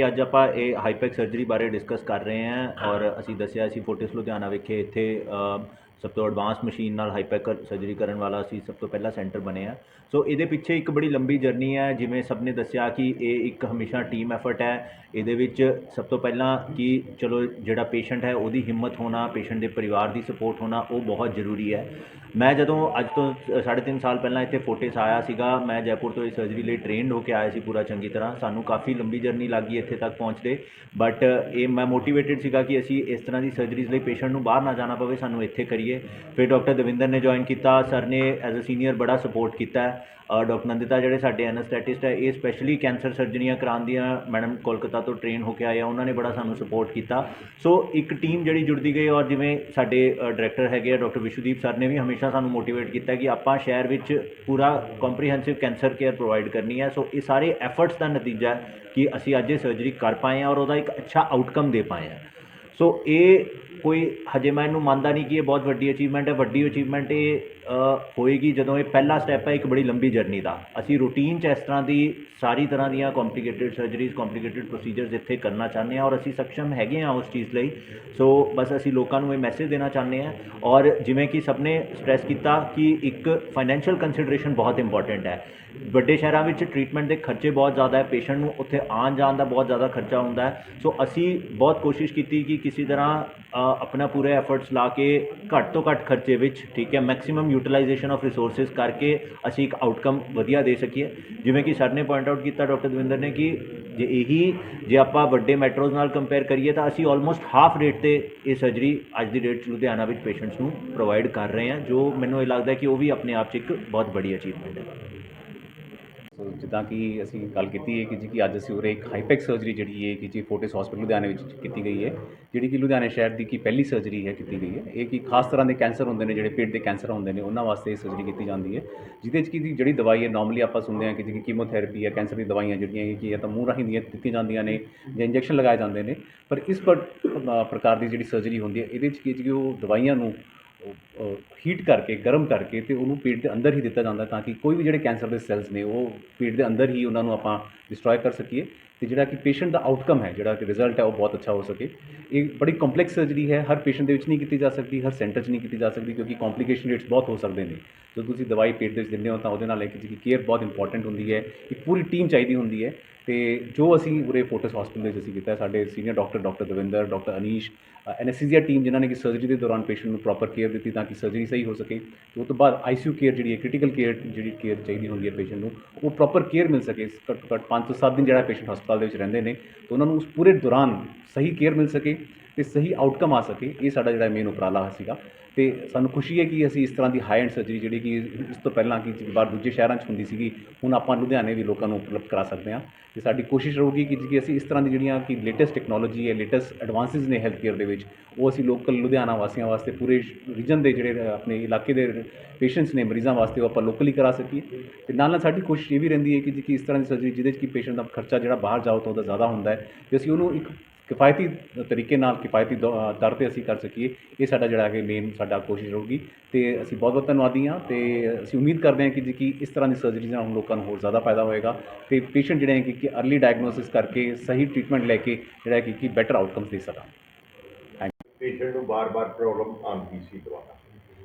ਕਿ ਅੱਜ ਆਪਾਂ ਇਹ ਹਾਈਪੈਕ ਸਰਜਰੀ ਬਾਰੇ ਡਿਸਕਸ ਕਰ ਰਹੇ ਹਾਂ ਔਰ ਅਸੀਂ ਦੱਸਿਆ ਅਸੀਂ ਫੋਰਟਿਸ ਲੁਧਿਆਣਾ ਵਿਖੇ ਇੱਥੇ ਸਭ ਤੋਂ ਐਡਵਾਂਸ ਮਸ਼ੀਨ ਨਾਲ ਹਾਈਪੈਕ ਸਰਜਰੀ ਕਰਨ ਵਾਲਾ ਅਸੀਂ ਸਭ ਤੋਂ ਪਹਿਲਾ ਸੈਂਟਰ ਬਣੇ ਆ। ਸੋ ਇਹਦੇ ਪਿੱਛੇ ਇੱਕ ਬੜੀ ਲੰਬੀ ਜਰਨੀ ਹੈ ਜਿਵੇਂ ਸਭ ਨੇ ਦੱਸਿਆ ਕਿ ਇਹ ਇੱਕ ਹਮੇਸ਼ਾ ਟੀਮ ਐਫਰਟ ਹੈ। ਇਹਦੇ ਵਿੱਚ ਸਭ ਤੋਂ ਪਹਿਲਾਂ ਕਿ ਚਲੋ ਜਿਹੜਾ ਪੇਸ਼ੈਂਟ ਹੈ ਉਹਦੀ ਹਿੰਮਤ ਹੋਣਾ ਪੇਸ਼ੈਂਟ ਦੇ ਪਰਿਵਾਰ ਦੀ ਸਪੋਰਟ ਹੋਣਾ ਉਹ ਬਹੁਤ ਜ਼ਰੂਰੀ ਹੈ। ਮੈਂ ਜਦੋਂ ਅੱਜ ਤੋਂ ਅ, ਸਾਢੇ ਤਿੰਨ ਸਾਲ ਪਹਿਲਾਂ ਇੱਥੇ ਫੋਟੇਸ ਆਇਆ ਸੀਗਾ ਮੈਂ ਜੈਪੁਰ ਤੋਂ ਇਹ ਸਰਜਰੀ ਲਈ ਟ੍ਰੇਨਡ ਹੋ ਕੇ ਆਇਆ ਸੀ ਪੂਰਾ ਚੰਗੀ ਤਰ੍ਹਾਂ। ਸਾਨੂੰ ਕਾਫੀ ਲੰਬੀ ਜਰਨੀ ਲੱਗੀ ਇੱਥੇ ਤੱਕ ਪਹੁੰਚਦੇ। ਬਟ ਇਹ ਮੈਂ ਮੋਟੀਵੇਟਿਡ ਸੀਗਾ ਕਿ ਅਸੀਂ ਇਸ ਤਰ੍ਹਾਂ ਦੀ ਸਰਜਰੀਜ਼ ਲਈ ਪੇਸ਼ੈਂਟ ਨੂੰ ਬਾਹਰ ਨਾ ਜਾਣਾ ਪਵੇ ਸਾਨੂੰ ਇੱਥੇ ਕਰੀਏ। ਫਿਰ ਡਾਕਟਰ ਦਵਿੰਦਰ ਨੇ ਜੁਆਇਨ ਕੀਤਾ। ਸਰ ਨੇ ਐਜ਼ ਅ ਸੀਨੀਅਰ ਬੜਾ ਸਪੋਰਟ ਕੀਤਾ। ਡਾਕਟਰ ਨੰਦਿਤਾ ਜਿਹੜੇ ਸਾਡੇ ਐਨਸਥੈਟਿਸਟ ਹੈ, ਇਹ ਸਪੈਸ਼ਲੀ ਕੈਂਸਰ ਸਰਜਰੀਆਂ ਕਰਾਉਣ ਦੀਆਂ ਮੈਡਮ ਕੋਲਕਾਤਾ ਤੋਂ ਟ੍ਰੇਨ ਹੋ ਕੇ ਆਏ ਆ। ਉਹਨਾਂ ਨੇ ਬੜਾ ਸਾਨੂੰ ਸਪੋਰਟ ਕੀਤਾ। ਸੋ ਇੱਕ ਟੀਮ ਜਿਹੜੀ ਜੁੜਦੀ ਗਈ ਔਰ ਜਿਵੇਂ ਸਾਡੇ ਡਾਇਰੈਕਟਰ ਹੈਗੇ ਆ ਡਾਕਟਰ ਵਿਸ਼ੂਦੀਪ ਸਰ ਨੇ ਵੀ ਹਮੇਸ਼ਾ ਸਾਨੂੰ ਮੋਟੀਵੇਟ ਕੀਤਾ ਕਿ ਆਪਾਂ ਸ਼ਹਿਰ ਵਿੱਚ ਪੂਰਾ ਕੰਪਰੀਹੈਂਸਿਵ ਕੈਂਸਰ ਕੇਅਰ ਪ੍ਰੋਵਾਈਡ ਕਰਨੀ ਹੈ। ਸੋ ਇਹ ਸਾਰੇ ਐਫਰਟਸ ਦਾ ਨਤੀਜਾ ਕਿ ਅਸੀਂ ਅੱਜ ਇਹ ਸਰਜਰੀ ਕਰ ਪਾਏ ਹਾਂ ਔਰ ਉਹਦਾ ਇੱਕ ਅੱਛਾ ਆਊਟਕਮ ਦੇ ਪਾਏ ਹਾਂ ਸੋ ਇਹ ਕੋਈ ਹਜੇ ਮੈਂ ਇਹਨੂੰ ਮੰਨਦਾ ਨਹੀਂ ਕਿ ਇਹ ਬਹੁਤ ਵੱਡੀ ਅਚੀਵਮੈਂਟ ਹੈ। ਵੱਡੀ ਅਚੀਵਮੈਂਟ ਇਹ ਹੋਏਗੀ ਜਦੋਂ ਇਹ ਪਹਿਲਾ ਸਟੈਪ ਹੈ ਇੱਕ ਬੜੀ ਲੰਬੀ ਜਰਨੀ ਦਾ। ਅਸੀਂ ਰੂਟੀਨ 'ਚ ਇਸ ਤਰ੍ਹਾਂ ਦੀ ਸਾਰੀ ਤਰ੍ਹਾਂ ਦੀਆਂ ਕੰਪਲਿਕੇਟਿਡ ਸਰਜਰੀਜ਼ ਕੰਪਲਿਕੇਟਿਡ ਪ੍ਰੋਸੀਜਰਸ ਇੱਥੇ ਕਰਨਾ ਚਾਹੁੰਦੇ ਹਾਂ ਔਰ ਅਸੀਂ ਸક્ષਮ ਹੈਗੇ ਹਾਂ ਉਸ ਚੀਜ਼ ਲਈ। ਸੋ ਬਸ ਅਸੀਂ ਲੋਕਾਂ ਨੂੰ ਇਹ ਮੈਸੇਜ ਦੇਣਾ ਚਾਹੁੰਦੇ ਹਾਂ ਔਰ ਜਿਵੇਂ ਕਿ ਸਭ ਨੇ ਸਟ੍ਰੈਸ ਕੀਤਾ ਕਿ ਇੱਕ ਫਾਈਨੈਂਸ਼ੀਅਲ ਕੰਸੀਡਰੇਸ਼ਨ ਬਹੁਤ ਇੰਪੋਰਟੈਂਟ ਹੈ। ਵੱਡੇ ਸ਼ਹਿਰਾਂ ਵਿੱਚ ਟ੍ਰੀਟਮੈਂਟ ਦੇ ਖਰਚੇ ਬਹੁਤ ਜ਼ਿਆਦਾ ਹੈ ਪੇਸ਼ੈਂਟ ਨੂੰ ਉੱਥੇ ਆਉਣ ਜਾਣ ਦਾ ਬਹੁਤ ਜ਼ਿਆਦਾ ਖਰਚਾ ਹੁੰਦਾ ਹੈ। ਸੋ ਅਸੀਂ ਬਹੁਤ ਕੋਸ਼ਿਸ਼ ਕੀਤੀ ਕਿ ਕਿਸੇ ਤਰ੍ਹਾਂ ਆਪਣਾ ਪੂਰੇ ਐਫਰਟਸ ਲਾ ਕੇ ਘੱਟ ਤੋਂ ਘੱਟ ਖਰਚੇ ਵਿੱਚ, ਠੀਕ ਹੈ ਮੈਕਸਿਮਮ ਯੂਟਿਲਾਈਜੇਸ਼ਨ ਆਫ ਰਿਸੋਰਸਸ ਕਰਕੇ ਅਸੀਂ ਇੱਕ ਆਊਟਕਮ ਵਧੀਆ ਦੇ ਸਕੀਏ। ਜਿਵੇਂ ਕਿ ਸਰ ਨੇ ਪੁਆਇੰਟ ਆਊਟ ਕੀਤਾ ਡਾਕਟਰ ਦਵਿੰਦਰ ਨੇ, ਕਿ ਜੇ ਇਹੀ, ਜੇ ਆਪਾਂ ਵੱਡੇ ਮੈਟਰੋਜ਼ ਨਾਲ ਕੰਪੇਅਰ ਕਰੀਏ ਤਾਂ ਅਸੀਂ ਆਲਮੋਸਟ ਹਾਫ ਰੇਟ ਤੇ ਇਹ ਸਰਜਰੀ ਅੱਜ ਦੀ ਡੇਟ 'ਚ ਲੁਧਿਆਣਾ ਵਿੱਚ ਪੇਸ਼ੈਂਟਸ ਨੂੰ ਪ੍ਰੋਵਾਈਡ ਕਰ ਰਹੇ ਹਾਂ, ਜੋ ਮੈਨੂੰ ਇਹ ਲੱਗਦਾ ਕਿ ਉਹ ਵੀ ਆਪਣੇ ਆਪ 'ਚ ਇੱਕ ਬਹੁਤ ਬੜੀ ਅਚੀਵਮੈਂਟ ਹੈ। ਜਿੱਦਾਂ ਕਿ ਅਸੀਂ ਗੱਲ ਕੀਤੀ ਹੈ ਕਿ ਜੀ ਕਿ ਅੱਜ ਅਸੀਂ ਉਰੇ ਇੱਕ ਹਾਈਪੈਕ ਸਰਜਰੀ ਜਿਹੜੀ ਹੈ ਕਿ ਜੀ ਫੋਰਟਿਸ ਹਸਪੀਟਲ ਲੁਧਿਆਣੇ ਵਿੱਚ ਕੀਤੀ ਗਈ ਹੈ, ਜਿਹੜੀ ਕਿ ਲੁਧਿਆਣੇ ਸ਼ਹਿਰ ਦੀ ਕੀ ਪਹਿਲੀ ਸਰਜਰੀ ਹੈ ਕੀਤੀ ਗਈ ਹੈ। ਇਹ ਕਿ ਖਾਸ ਤਰ੍ਹਾਂ ਦੇ ਕੈਂਸਰ ਹੁੰਦੇ ਨੇ, ਜਿਹੜੇ ਪੇਟ ਦੇ ਕੈਂਸਰ ਹੁੰਦੇ ਨੇ, ਉਹਨਾਂ ਵਾਸਤੇ ਇਹ ਸਰਜਰੀ ਕੀਤੀ ਜਾਂਦੀ ਹੈ, ਜਿਹਦੇ 'ਚ ਕਿ ਜਿਹੜੀ ਦਵਾਈ ਹੈ ਨਾਰਮਲੀ ਆਪਾਂ ਸੁਣਦੇ ਹਾਂ ਕਿ ਜੀ ਕੀਮੋਥੈਰੇਪੀ ਹੈ, ਕੈਂਸਰ ਦੀ ਦਵਾਈਆਂ ਜਿਹੜੀਆਂ ਇਹ ਕਿ ਜਾਂ ਤਾਂ ਮੂੰਹ ਰਾਹੀਂ ਦੀਆਂ ਦਿੱਤੀਆਂ ਜਾਂਦੀਆਂ ਨੇ ਜਾਂ ਇੰਜੈਕਸ਼ਨ ਲਗਾਏ ਜਾਂਦੇ ਨੇ। ਪਰ ਇਸ ਪ੍ਰਕਾਰ ਦੀ ਜਿਹੜੀ ਸਰਜਰੀ ਹੁੰਦੀ ਹੈ, ਇਹਦੇ 'ਚ ਕੀ ਜੀ ਉਹ ਦਵਾਈਆਂ ਨੂੰ ਹੀਟ ਕਰਕੇ, ਗਰਮ ਕਰਕੇ ਤੇ ਉਹਨੂੰ ਪੇਟ ਦੇ ਅੰਦਰ ਹੀ ਦਿੱਤਾ ਜਾਂਦਾ ਤਾਂ ਕਿ ਕੋਈ ਵੀ ਜਿਹੜੇ ਕੈਂਸਰ ਦੇ ਸੈੱਲਸ ਨੇ, ਉਹ ਪੇਟ ਦੇ ਅੰਦਰ ਹੀ ਉਹਨਾਂ ਨੂੰ ਆਪਾਂ ਡਿਸਟਰੋਏ ਕਰ ਸਕੀਏ ਤੇ ਜਿਹੜਾ ਕਿ ਪੇਸ਼ੈਂਟ ਦਾ ਆਊਟਕਮ ਹੈ, ਜਿਹੜਾ ਕਿ ਰਿਜ਼ਲਟ ਹੈ, ਉਹ ਬਹੁਤ ਅੱਛਾ ਹੋ ਸਕੇ। ਇਹ ਬੜੀ ਕੰਪਲੈਕਸ ਸਰਜਰੀ ਹੈ, ਹਰ ਪੇਸ਼ੈਂਟ ਦੇ ਵਿੱਚ ਨਹੀਂ ਕੀਤੀ ਜਾ ਸਕਦੀ, ਹਰ ਸੈਂਟਰ 'ਚ ਨਹੀਂ ਕੀਤੀ ਜਾ ਸਕਦੀ ਕਿਉਂਕਿ ਕੰਪਲਿਕੇਸ਼ਨ ਰੇਟਸ ਬਹੁਤ ਹੋ ਸਕਦੇ ਨੇ। ਜਦੋਂ ਤੁਸੀਂ ਦਵਾਈ ਪੇਟ ਦੇ ਵਿੱਚ ਦਿੰਦੇ ਹੋ ਤਾਂ ਉਹਦੇ ਨਾਲ ਇੱਕ ਜਿਹੜੀ ਕੇਅਰ ਬਹੁਤ ਇੰਪੋਰਟੈਂਟ ਹੁੰਦੀ ਹੈ, ਇੱਕ ਪੂਰੀ ਟੀਮ ਚਾਹੀਦੀ ਹੁੰਦੀ ਹੈ ਤੇ ਜੋ ਅਸੀਂ ਉਰੇ ਫੋਰਟਿਸ ਹਸਪੀਟਲ ਦੇ ਵਿੱਚ ਅਸੀਂ ਕੀਤਾ, ਸਾਡੇ senior doctor doctor Davinder doctor Anish anaesthesia team ਜਿਨ੍ਹਾਂ ਨੇ ਕਿ ਸਰਜਰੀ ਦੇ ਦੌਰਾਨ ਪੇਸ਼ੈਂਟ ਨੂੰ ਪ੍ਰੋਪਰ ਕੇਅਰ ਦਿੱਤੀ ਤਾਂ ਕਿ ਸਰਜਰੀ ਸਹੀ ਹੋ ਸਕੇ, ਤੇ ਉਸ ਤੋਂ ਬਾਅਦ ਆਈਸੀਯੂ ਕੇਅਰ ਜਿਹੜੀ ਹੈ ਕ੍ਰਿਟੀਕਲ ਕੇਅਰ ਜਿਹੜੀ ਕੇਅਰ ਚਾਹੀਦੀ ਹੁੰਦੀ ਹੈ ਪੇਸ਼ੈਂਟ ਨੂੰ, ਉਹ ਪ੍ਰੋਪਰ ਕੇਅਰ ਮਿਲ ਸਕੇ। ਘੱਟੋ ਘੱਟ 5 ਤੋਂ 7 ਦਿਨ ਜਿਹੜਾ ਪੇਸ਼ੈਂਟ ਹਸਪਤਾਲ ਦੇ ਵਿੱਚ ਰਹਿੰਦੇ ਨੇ, ਤਾਂ ਉਹਨਾਂ ਨੂੰ ਉਸ ਪੂਰੇ ਦੌਰਾਨ ਸਹੀ ਕੇਅਰ ਮਿਲ ਸਕੇ ਤੇ ਸਹੀ ਆਊਟਕਮ ਆ ਸਕੇ। ਇਹ ਸਾਡਾ ਜਿਹੜਾ ਮੇਨ ਉਪਰਾਲਾ ਸੀਗਾ। ਤੇ ਸਾਨੂੰ ਖੁਸ਼ੀ ਹੈ ਕਿ ਅਸੀਂ ਇਸ ਤਰ੍ਹਾਂ ਦੀ ਹਾਈ ਐਂਡ ਸਰਜਰੀ ਜਿਹੜੀ ਕਿ ਇਸ ਤੋਂ ਪਹਿਲਾਂ ਕਿ ਬਾਹਰ ਦੂਜੇ ਸ਼ਹਿਰਾਂ 'ਚ ਹੁੰਦੀ ਸੀਗੀ, ਹੁਣ ਆਪਾਂ ਲੁਧਿਆਣੇ ਵੀ ਲੋਕਾਂ ਨੂੰ ਉਪਲਬਧ ਕਰਾ ਸਕਦੇ ਹਾਂ। ਤੇ ਸਾਡੀ ਕੋਸ਼ਿਸ਼ ਰਹੂਗੀ ਕਿ ਜੀ ਅਸੀਂ ਇਸ ਤਰ੍ਹਾਂ ਦੀ ਜਿਹੜੀਆਂ ਕਿ ਲੇਟੈਸਟ ਟੈਕਨੋਲੋਜੀ ਹੈ ਲੇਟੈਸਟ ਐਡਵਾਂਸਿਸ ਨੇ ਹੈਲਥ ਕੇਅਰ ਦੇ ਵਿੱਚ, ਉਹ ਅਸੀਂ ਲੋਕਲ ਲੁਧਿਆਣਾ ਵਾਸੀਆਂ ਵਾਸਤੇ ਪੂਰੇ ਰੀਜਨ ਦੇ ਜਿਹੜੇ ਆਪਣੇ ਇਲਾਕੇ ਦੇ ਪੇਸ਼ੈਂਟਸ ਨੇ, ਮਰੀਜ਼ਾਂ ਵਾਸਤੇ ਉਹ ਆਪਾਂ ਲੋਕਲੀ ਕਰਾ ਸਕੀਏ। ਤੇ ਨਾਲ ਨਾਲ ਸਾਡੀ ਕੋਸ਼ਿਸ਼ ਇਹ ਵੀ ਰਹਿੰਦੀ ਹੈ ਕਿ ਜੀ ਕਿ ਇਸ ਤਰ੍ਹਾਂ ਦੀ ਸਰਜਰੀ ਜਿਹਦੇ 'ਚ ਕਿ ਪੇਸ਼ੈਂਟ ਦਾ ਖਰਚਾ ਜਿਹੜਾ ਬਾਹਰ ਜਾਓ ਤਾਂ ਉਹਦਾ ਜ਼ਿਆਦਾ ਹੁੰਦਾ ਹੈ। ਤੇ ਅਸੀਂ ਉਹਨੂੰ ਇੱਕ ਕਿਫਾਇਤੀ ਤਰੀਕੇ ਨਾਲ ਕਿਫਾਇਤੀ ਦਰ ਤੇ ਅਸੀਂ ਕਰ ਸਕੀਏ। ਇਹ ਸਾਡਾ ਜਿਹੜਾ ਕਿ ਮੇਨ ਸਾਡਾ ਕੋਸ਼ਿਸ਼ ਰਹੂਗੀ ਤੇ ਅਸੀਂ ਬਹੁਤ ਬਹੁਤ ਧੰਨਵਾਦੀ ਹਾਂ ਤੇ ਅਸੀਂ ਉਮੀਦ ਕਰਦੇ ਹਾਂ ਕਿ ਜੀ ਕਿ ਇਸ ਤਰ੍ਹਾਂ ਦੀ ਸਰਜਰੀਜ਼ ਨਾਲ ਹੁਣ ਲੋਕਾਂ ਨੂੰ ਹੋਰ ਜ਼ਿਆਦਾ ਫਾਇਦਾ ਹੋਏਗਾ ਤੇ ਪੇਸ਼ੈਂਟ ਜਿਹੜੇ ਹੈ ਕਿ- ਕਿ ਅਰਲੀ ਡਾਇਗਨੋਸਿਸ ਕਰਕੇ ਸਹੀ ਟ੍ਰੀਟਮੈਂਟ ਲੈ ਕੇ ਜਿਹੜਾ ਹੈ ਕਿ ਕਿ ਬੈਟਰ ਆਊਟਕਮਸ ਦੇ ਸਕਣ। ਪੇਸ਼ੈਂਟ ਨੂੰ ਬਾਰ-ਬਾਰ ਪ੍ਰੋਬਲਮ ਆਉਂਦੀ ਸੀ ਦੁਬਾਰਾ।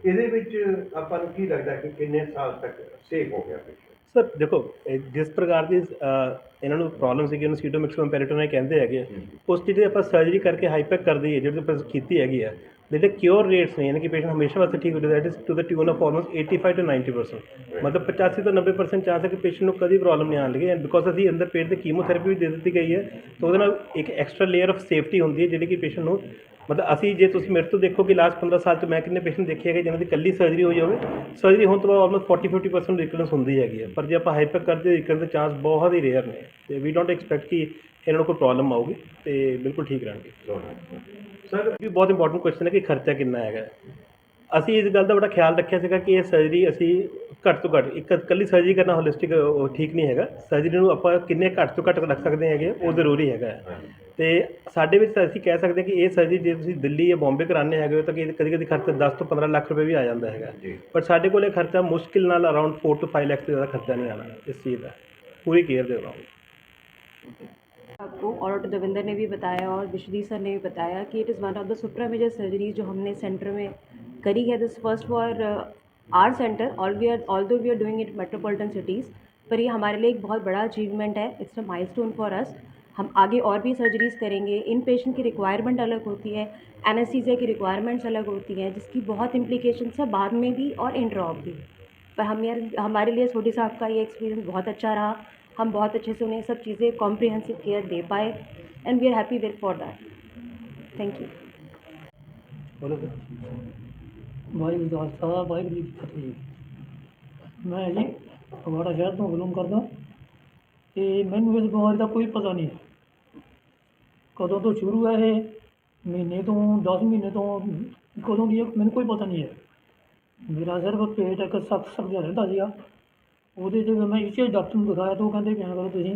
ਇਹਦੇ ਵਿੱਚ ਆਪਾਂ ਨੂੰ ਕੀ ਲੱਗਦਾ ਕਿ ਕਿੰਨੇ ਸਾਲ ਤੱਕ ਸੇਫ ਹੋ ਗਿਆ ਪੇਸ਼ੈਂਟ ਸਰ ਦੇਖੋ ਇਹ ਜਿਸ ਪ੍ਰਕਾਰ ਦੀ ਇਹਨਾਂ ਨੂੰ ਪ੍ਰੋਬਲਮ ਸੀ ਕਿ ਉਹਨੂੰ ਸੀਟੋਮਿਕਸ ਕੰਪੈਰੀਟਰ ਨੇ ਕਹਿੰਦੇ ਹੈਗੇ ਆ, ਉਸ ਚੀਜ਼ ਦੀ ਆਪਾਂ ਸਰਜਰੀ ਕਰਕੇ ਹਾਈਪੈਕ ਕਰਦੀ ਹੈ ਜਿਹੜੀ ਆਪਾਂ ਕੀਤੀ ਹੈਗੀ ਆ ਜਿਹੜੇ ਕਿਉਰ ਰੇਟਸ ਨੇ ਯਾਨੀ ਕਿ ਪੇਸ਼ੈਂਟ ਹਮੇਸ਼ਾ ਵਾਸਤੇ ਠੀਕ ਹੋ ਜਾਂਦਾ that is to the tune of almost 85 ਤੋਂ 90% ਮਤਲਬ 85 ਤੋਂ 90% ਚਾਂਸ ਹੈ ਕਿ ਪੇਸ਼ੈਂਟ ਨੂੰ ਕਦੀ ਪ੍ਰੋਬਲਮ ਨਹੀਂ ਆਉਣ ਲੱਗੀ ਐਂਡ ਬਿਕੋਜ਼ ਅਸੀਂ ਅੰਦਰ ਪੇਟ ਤੇ ਕੀਮੋਥੈਰੇਪੀ ਵੀ ਦੇ ਦਿੱਤੀ ਗਈ ਹੈ ਤਾਂ ਉਹਦੇ ਨਾਲ ਇੱਕ ਐਕਸਟਰਾ ਲੇਅਰ ਆਫ ਸੇਫਟੀ ਹੁੰਦੀ ਹੈ ਜਿਹੜੀ ਕਿ ਪੇਸ਼ੈਂਟ ਨੂੰ ਮਤਲਬ ਅਸੀਂ ਜੇ ਤੁਸੀਂ ਮੇਰੇ ਤੋਂ ਦੇਖੋ ਕਿ ਲਾਸਟ 15 ਸਾਲ 'ਚ ਮੈਂ ਕਿੰਨੇ ਪੇਸ਼ੈਂਟ ਦੇਖੇ ਹੈਗੇ ਜਿਨ੍ਹਾਂ ਦੀ ਕੱਲੀ ਸਰਜਰੀ ਹੋਈ ਹੋਵੇ ਸਰਜਰੀ ਹੋਣ ਤੋਂ ਬਾਅਦ ਆਲਮੋਸਟ 40 50% ਰਿਕਰੈਂਸ ਹੁੰਦੀ ਹੈਗੀ ਹੈ ਪਰ ਜੇ ਆਪਾਂ ਹਾਈਪਰ ਕਰਦੇ ਰਿਕਰੈਂਸ ਦੇ ਚਾਂਸ ਬਹੁਤ ਹੀ ਰੇਅਰ ਨੇ ਤੇ ਵੀ ਡੋਂਟ ਐਕਸਪੈਕਟ ਕਿ ਇਹਨਾਂ ਨੂੰ ਕੋਈ ਪ੍ਰੋਬਲਮ ਆਊਗੀ ਤੇ ਬਿਲਕੁਲ ਠੀਕ ਰਹਿਣਗੇ। ਸਰ ਵੀ ਬਹੁਤ ਇੰਪੋਰਟੈਂਟ ਕੁਐਸਚਨ ਹੈ ਕਿ ਖਰਚਾ ਕਿੰਨਾ ਹੈਗਾ। ਅਸੀਂ ਇਸ ਗੱਲ ਦਾ ਬੜਾ ਖਿਆਲ ਰੱਖਿਆ ਸੀਗਾ ਕਿ ਇਹ ਸਰਜਰੀ ਅਸੀਂ ਘੱਟ ਤੋਂ ਘੱਟ ਇੱਕ ਇਕੱਲੀ ਸਰਜਰੀ ਕਰਨਾ ਹੋਲਿਸਟਿਕ ਉਹ ਠੀਕ ਨਹੀਂ ਹੈਗਾ ਸਰਜਰੀ ਨੂੰ ਆਪਾਂ ਕਿੰਨੇ ਘੱਟ ਤੋਂ ਘੱਟ ਰੱਖ ਸਕਦੇ ਹੈਗੇ ਉਹ ਜ਼ਰੂਰੀ ਹੈਗਾ ਹੈ। ਤੇ ਸਾਡੇ ਵਿੱਚ ਤਾਂ ਅਸੀਂ ਕਹਿ ਸਕਦੇ ਹਾਂ ਕਿ ਇਹ ਸਰਜਰੀ ਜੇ ਤੁਸੀਂ ਦਿੱਲੀ ਜਾਂ ਬੰਬੇ ਕਰਾਉਂਦੇ ਹੈਗੇ ਹੋ ਤਾਂ ਕਦੀ ਕਦੀ ਖਰਚਾ 10 ਤੋਂ 15 ਲੱਖ ਰੁਪਏ ਵੀ ਆ ਜਾਂਦਾ ਹੈਗਾ ਜੀ ਪਰ ਸਾਡੇ ਕੋਲ ਇਹ ਖਰਚਾ ਮੁਸ਼ਕਿਲ ਨਾਲ ਅਰਾਊਂਡ 4 ਤੋਂ 5 ਲੱਖ ਤੋਂ ਜ਼ਿਆਦਾ ਖਰਚਾ ਨਹੀਂ ਆਣਾ ਇਸ ਚੀਜ਼ ਦਾ ਪੂਰੀ ਕੇਅਰ ਦੇ ਅਰਾਊਂਡ आपको और डॉक्टर देवेंद्र ने भी बताया और विश्वदीप सर ने भी बताया कि it is one of the supra major surgeries जो हमने सेंटर में करी है this first for our centre all we are all though we are doing it metropolitan cities पर ये हमारे लिए एक बहुत बड़ा अचीवमेंट है it's a milestone for us हम आगे और भी सर्जरीज करेंगे, इन पेशेंट की रिक्वायरमेंट अलग होती है एनेस्थीसिया की रिक्वायरमेंट्स अलग होती हैं, जिसकी बहुत इम्प्लीकेशंस है बाद में भी और इंट्रॉप भी. पर हम यार, हमारे लिए छोटी साहब का ये एक्सपीरियंस बहुत अच्छा रहा, हम बहुत अच्छे से उन्हें सब चीज़ें कॉम्प्रिहेंसिव केयर दे पाए and we are happy with for that thank you Waheguru ਦਾ ਖਾਲਸਾ, ਵਾਹਿਗੁਰੂ ਜੀ ਕੀ ਫਤਿਹ। ਮੈਂ ਜੀ ਫਗਵਾੜਾ ਸ਼ਹਿਰ ਤੋਂ ਬਿਲੋਂਗ ਕਰਦਾ, ਤੇ ਮੈਨੂੰ ਇਸ ਬਿਮਾਰੀ ਦਾ ਕੋਈ ਪਤਾ ਨਹੀਂ। ਹੈ ਕਦੋਂ ਤੋਂ ਸ਼ੁਰੂ ਹੈ ਇਹ? ਮਹੀਨੇ ਤੋਂ 10 ਮਹੀਨੇ ਤੋਂ, ਕਦੋਂ ਦੀ ਹੈ, ਮੈਨੂੰ ਕੋਈ ਪਤਾ ਨਹੀਂ ਹੈ। ਮੇਰਾ ਸਿਰਫ ਪੇਟ ਇੱਕ ਸਖਤ ਸਬਜ਼ਾ ਰਹਿੰਦਾ ਸੀਗਾ। ਉਹਦੇ 'ਚ ਮੈਂ ਇਸੇ ਡਾਕਟਰ ਨੂੰ ਦਿਖਾਇਆ, ਤਾਂ ਉਹ ਕਹਿੰਦੇ ਕਿ ਐਂ ਕਰੋ, ਤੁਸੀਂ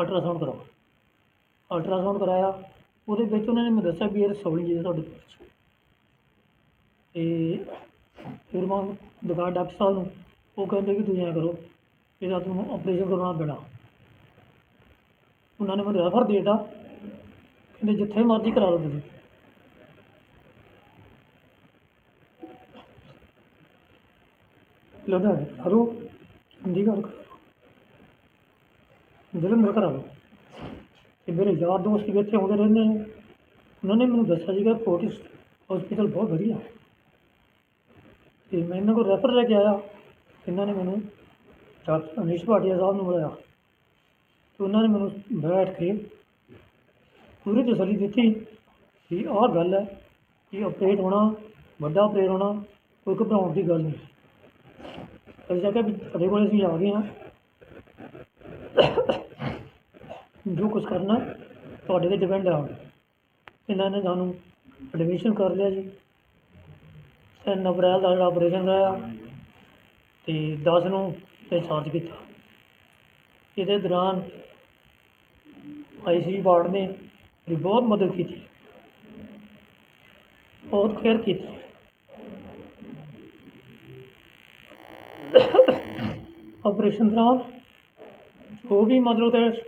ਅਲਟਰਾਸਾਊਂਡ ਕਰਾਓ। ਅਲਟਰਾਸਾਊਂਡ ਕਰਾਇਆ। ਉਹਦੇ ਵਿੱਚ ਉਹਨਾਂ ਨੇ ਮੈਨੂੰ ਦੱਸਿਆ ਵੀ ਇਹ ਸੌਲੀ ਜੀ ਤੁਹਾਡੇ ਪੇਟ 'ਚ ਤੇ ਫਿਰ ਮੈਂ ਦਿਖਾਇਆ ਡਾਕਟਰ ਸਾਹਿਬ ਨੂੰ, ਉਹ ਕਹਿੰਦੇ ਕਿ ਤੁਸੀਂ ਐਂ ਕਰੋ ਇਹਦਾ ਤੁਹਾਨੂੰ ਆਪਰੇਸ਼ਨ ਕਰਵਾਉਣਾ ਪੈਣਾ। ਉਹਨਾਂ ਨੇ ਮੈਨੂੰ ਰੈਫਰ ਦੇ ਦਿੱਤਾ ਕਹਿੰਦੇ ਜਿੱਥੇ ਮਰਜ਼ੀ ਕਰਾ ਲਓ ਤੁਸੀਂ। ਲੁਧਿਆਣੇ ਹਲੋ ਚੰਡੀਗੜ੍ਹ ਜਲੰਧਰ ਕਰਾ ਲਓ। ਤੇ ਮੇਰੇ ਯਾਰ ਦੋਸਤ ਵੀ ਇੱਥੇ ਆਉਂਦੇ ਰਹਿੰਦੇ ਨੇ ਉਹਨਾਂ ਨੇ ਮੈਨੂੰ ਦੱਸਿਆ ਸੀਗਾ ਫੋਰਟਿਸ ਹਸਪੀਟਲ ਬਹੁਤ ਵਧੀਆ। ਹੈ ਤੇ ਮੈਂ ਇਹਨਾਂ ਕੋਲ ਰੈਫਰ ਲੈ ਕੇ ਆਇਆ। ਇਹਨਾਂ ਨੇ ਮੈਨੂੰ ਡਾਕਟਰ ਅਨੀਸ਼ ਭਾਟੀਆ ਸਾਹਿਬ ਨੂੰ ਬੁਲਾਇਆ। ਤੇ ਉਹਨਾਂ ਨੇ ਮੈਨੂੰ ਬੈਠ ਕੇ ਪੂਰੀ ਤਸੱਲੀ ਦਿੱਤੀ ਕਿ ਆਹ ਗੱਲ ਹੈ ਕਿ ਆਪਰੇਟ ਹੋਣਾ, ਵੱਡਾ ਆਪਰੇਟ ਹੋਣਾ, ਕੋਈ ਘਬਰਾਉਣ ਦੀ ਗੱਲ ਨਹੀਂ। ਅਸੀਂ ਕਿਹਾ ਵੀ ਤੁਹਾਡੇ ਕੋਲ ਅਸੀਂ ਆ ਗਏ ਹਾਂ। ਜੋ ਕੁਝ ਕਰਨਾ ਤੁਹਾਡੇ ਤੇ ਡਿਪੈਂਡ ਆ ਇਹਨਾਂ ਨੇ ਸਾਨੂੰ ਐਡਮਿਸ਼ਨ ਕਰ ਲਿਆ ਜੀ। ਤਿੰਨ ਅਪ੍ਰੈਲ ਦਾ ਜਿਹੜਾ ਆਪਰੇਸ਼ਨ ਕਰਾਇਆ ਤੇ 10 ਨੂੰ ਚਾਰਜ ਕੀਤਾ। ਇਹਦੇ ਦੌਰਾਨ ਆਈਸੀਯੂ ਵਾਰਡ ਨੇ ਮੇਰੀ ਬਹੁਤ ਮਦਦ ਕੀਤੀ। ਬਹੁਤ ਕੇਅਰ ਕੀਤੀ। ਆਪਰੇਸ਼ਨ ਦੌਰਾਨ ਜੋ ਵੀ ਮਤਲਬ ਕਿ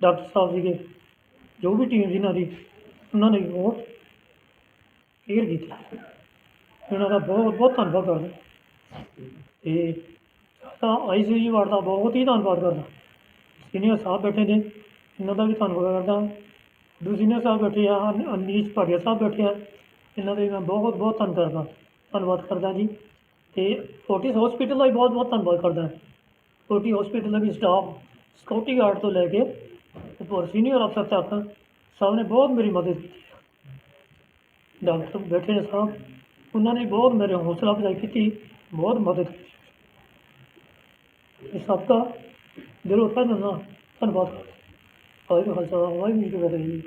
ਡਾਕਟਰ ਸਾਹਿਬ ਸੀਗੇ, ਜੋ ਵੀ ਟੀਮ ਸੀ ਇਹਨਾਂ ਦੀ, ਉਹਨਾਂ ਨੇ ਬਹੁਤ ਕੇਅਰ ਕੀਤੀ। ਇਹਨਾਂ ਦਾ ਬਹੁਤ ਬਹੁਤ ਧੰਨਵਾਦ ਕਰਦਾ ਤੇ ਤਾਂ ਆਈਸੀਯੂ ਵਾਰਡ ਦਾ ਬਹੁਤ ਹੀ ਧੰਨਵਾਦ ਕਰਦਾ ਸੀਨੀਅਰ ਸਾਹਿਬ ਬੈਠੇ ਨੇ ਇਹਨਾਂ ਦਾ ਵੀ ਧੰਨਵਾਦ ਕਰਦਾ ਦੂਜੇ ਸੀਨੀਅਰ ਸਾਹਿਬ ਬੈਠੇ ਆ ਅਨ- ਅਨੀਸ਼ ਭਾਟੀਆ ਸਾਹਿਬ ਬੈਠੇ ਆ ਇਹਨਾਂ ਦਾ ਵੀ ਮੈਂ ਬਹੁਤ ਬਹੁਤ ਧੰਨ ਕਰਦਾ ਧੰਨਵਾਦ ਕਰਦਾ ਜੀ ਤੇ ਫੋਰਟਿਸ ਹਸਪੀਟਲ ਦਾ ਵੀ ਬਹੁਤ ਬਹੁਤ ਧੰਨਵਾਦ ਕਰਦਾ ਫੋਰਟੀ ਹਸਪੀਟਲ ਦਾ ਵੀ ਸਟਾਫ ਸਿਕਿਉਰਟੀ ਗਾਰਡ ਤੋਂ ਲੈ ਕੇ ਉੱਪਰ ਸੀਨੀਅਰ ਅਫਸਰ ਤੱਕ ਸਭ ਨੇ ਬਹੁਤ ਮੇਰੀ ਮਦਦ ਕੀਤੀ ਡਾਕਟਰ ਬੈਠੇ ਨੇ ਸਾਹਿਬ ਉਹਨਾਂ ਨੇ ਬਹੁਤ ਮੇਰੇ ਹੌਸਲਾ ਅਫਜ਼ਾਈ ਕੀਤੀ, ਬਹੁਤ ਮਦਦ ਕੀਤੀ। ਇਹ ਸਭ ਦਾ ਦਿਲੋਂ ਧੰਨਵਾਦ ਧੰਨਵਾਦ ਵਾਹਿਗੁਰੂ ਖਾਲਸਾ, ਵਾਹਿਗੁਰੂ ਜੀ ਕੀ ਫਤਿਹ।